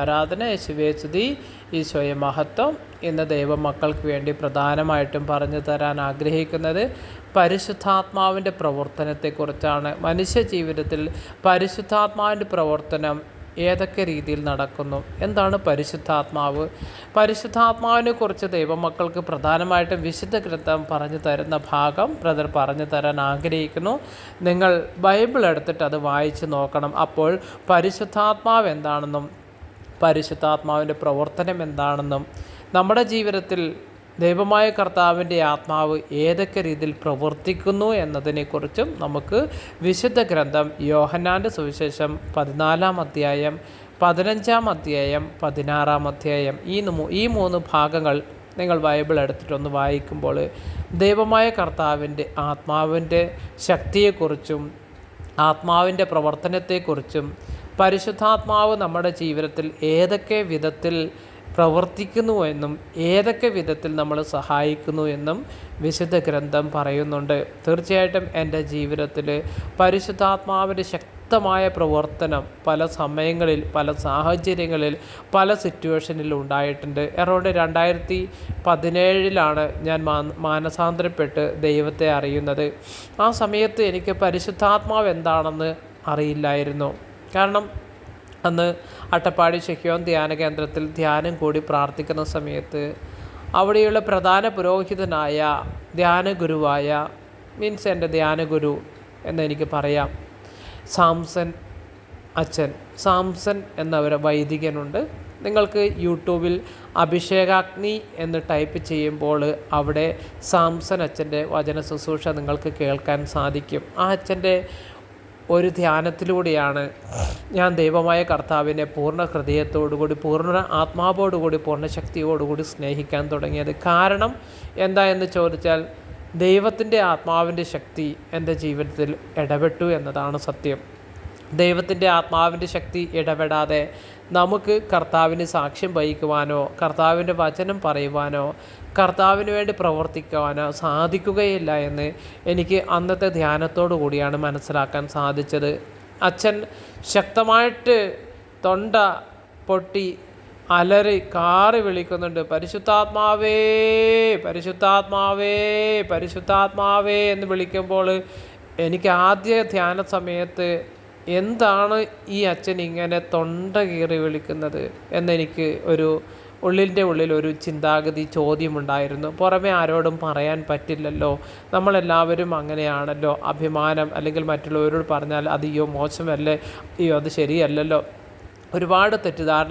ആരാധന യേശുവേ സ്തുതി ഈശോയെ മഹത്വം ഇന്ന് ദൈവമക്കൾക്ക് വേണ്ടി പ്രധാനമായിട്ടും പറഞ്ഞു തരാൻ ആഗ്രഹിക്കുന്നത് പരിശുദ്ധാത്മാവിന്റെ പ്രവർത്തനത്തെക്കുറിച്ചാണ്. മനുഷ്യ ജീവിതത്തിൽ പരിശുദ്ധാത്മാവിന്റെ പ്രവർത്തനം ഏതൊക്കെ രീതിയിൽ നടക്കുന്നു? എന്താണ് പരിശുദ്ധാത്മാവ്? പരിശുദ്ധാത്മാവിനെ കുറിച്ച് ദൈവമക്കൾക്ക് പ്രധാനമായിട്ടും വിശുദ്ധ ഗ്രന്ഥം പറഞ്ഞു തരുന്ന ഭാഗം ബ്രദർ പറഞ്ഞു തരാൻ ആഗ്രഹിക്കുന്നു. നിങ്ങൾ ബൈബിൾ എടുത്തിട്ട് അത് വായിച്ച് നോക്കണം. അപ്പോൾ പരിശുദ്ധാത്മാവ് എന്താണെന്നും പരിശുദ്ധാത്മാവിന്റെ പ്രവർത്തനം എന്താണെന്നും നമ്മുടെ ജീവിതത്തിൽ ദൈവമായ കർത്താവിന്റെ ആത്മാവ് ഏതൊക്കെ രീതിയിൽ പ്രവർത്തിക്കുന്നു എന്നതിനെക്കുറിച്ചും നമുക്ക് വിശുദ്ധ ഗ്രന്ഥം യോഹന്നാന്റെ സുവിശേഷം പതിനാലാം അധ്യായം പതിനഞ്ചാം അധ്യായം പതിനാറാം അധ്യായം ഈ ഈ മൂന്ന് ഭാഗങ്ങൾ നിങ്ങൾ ബൈബിൾ എടുത്തിട്ടൊന്ന് വായിക്കുമ്പോൾ ദൈവമായ കർത്താവിന്റെ ആത്മാവിന്റെ ശക്തിയെക്കുറിച്ചും ആത്മാവിന്റെ പ്രവർത്തനത്തെക്കുറിച്ചും പരിശുദ്ധാത്മാവ് നമ്മുടെ ജീവിതത്തിൽ ഏതൊക്കെ വിധത്തിൽ പ്രവർത്തിക്കുന്നു എന്നും ഏതൊക്കെ വിധത്തിൽ നമ്മൾ സഹായിക്കുന്നു എന്നും വിശുദ്ധ ഗ്രന്ഥം പറയുന്നുണ്ട്. തീർച്ചയായിട്ടും എന്റെ ജീവിതത്തിൽ പരിശുദ്ധാത്മാവിന്റെ ശക്തമായ പ്രവർത്തനം പല സമയങ്ങളിൽ പല സാഹചര്യങ്ങളിൽ പല സിറ്റുവേഷനിൽ ഉണ്ടായിട്ടുണ്ട്. എറൗണ്ട് രണ്ടായിരത്തി പതിനേഴിലാണ് ഞാൻ മാനസാന്തരപ്പെട്ട് ദൈവത്തെ അറിയുന്നത്. ആ സമയത്ത് എനിക്ക് പരിശുദ്ധാത്മാവ് എന്താണെന്ന് അറിയില്ലായിരുന്നു. കാരണം അന്ന് അട്ടപ്പാടി ഷെഹ്യോൻ ധ്യാന കേന്ദ്രത്തിൽ ധ്യാനം കൂടി പ്രാർത്ഥിക്കുന്ന സമയത്ത് അവിടെയുള്ള പ്രധാന പുരോഹിതനായ ധ്യാന ഗുരുവായ മീൻസ് എന്റെ ധ്യാന ഗുരു എന്നെനിക്ക് പറയാം. സാംസൺ അച്ഛൻ. സാംസൺ എന്നവരെ വൈദികനുണ്ട്. നിങ്ങൾക്ക് യൂട്യൂബിൽ അഭിഷേകാഗ്നി എന്ന് ടൈപ്പ് ചെയ്യുമ്പോൾ അവിടെ സാംസൺ അച്ഛന്റെ വചന ശുശ്രൂഷ നിങ്ങൾക്ക് കേൾക്കാൻ സാധിക്കും. ആ അച്ഛന്റെ ഒരു ധ്യാനത്തിലൂടെയാണ് ഞാൻ ദൈവമായ കർത്താവിനെ പൂർണ ഹൃദയത്തോടുകൂടി പൂർണ ആത്മാവോടുകൂടി പൂർണ ശക്തിയോടുകൂടി സ്നേഹിക്കാൻ തുടങ്ങിയത്. കാരണം എന്താ എന്ന് ചോദിച്ചാൽ ദൈവത്തിന്റെ ആത്മാവിന്റെ ശക്തി എന്റെ ജീവിതത്തിൽ ഇടപെട്ടു എന്നതാണ് സത്യം. ദൈവത്തിന്റെ ആത്മാവിന്റെ ശക്തി ഇടപെടാതെ നമുക്ക് കർത്താവിന് സാക്ഷ്യം വഹിക്കുവാനോ കർത്താവിന്റെ വചനം പറയുവാനോ കർത്താവിന് വേണ്ടി പ്രവർത്തിക്കുവാനോ സാധിക്കുകയില്ല എന്ന് എനിക്ക് അന്നത്തെ ധ്യാനത്തോടു കൂടിയാണ് മനസ്സിലാക്കാൻ സാധിച്ചത്. അച്ഛൻ ശക്തമായിട്ട് തൊണ്ട പൊട്ടി അലറി കാറി വിളിക്കുന്നുണ്ട് പരിശുദ്ധാത്മാവേ പരിശുദ്ധാത്മാവേ പരിശുദ്ധാത്മാവേ എന്ന് വിളിക്കുമ്പോൾ എനിക്ക് ആദ്യ ധ്യാന സമയത്ത് എന്താണ് ഈ അച്ഛൻ ഇങ്ങനെ തൊണ്ട കീറി വിളിക്കുന്നത് എന്നെനിക്ക് ഒരു ഉള്ളിന്റെ ഉള്ളിൽ ഒരു ചിന്താഗതി ചോദ്യമുണ്ടായിരുന്നു. പുറമെ ആരോടും പറയാൻ പറ്റില്ലല്ലോ. നമ്മളെല്ലാവരും അങ്ങനെയാണല്ലോ. അഭിമാനം അല്ലെങ്കിൽ മറ്റുള്ളവരോട് പറഞ്ഞാൽ അത് അയ്യോ മോശമല്ലേ? അയ്യോ അത് ശരിയല്ലല്ലോ. ഒരുപാട് തെറ്റിദ്ധാരണ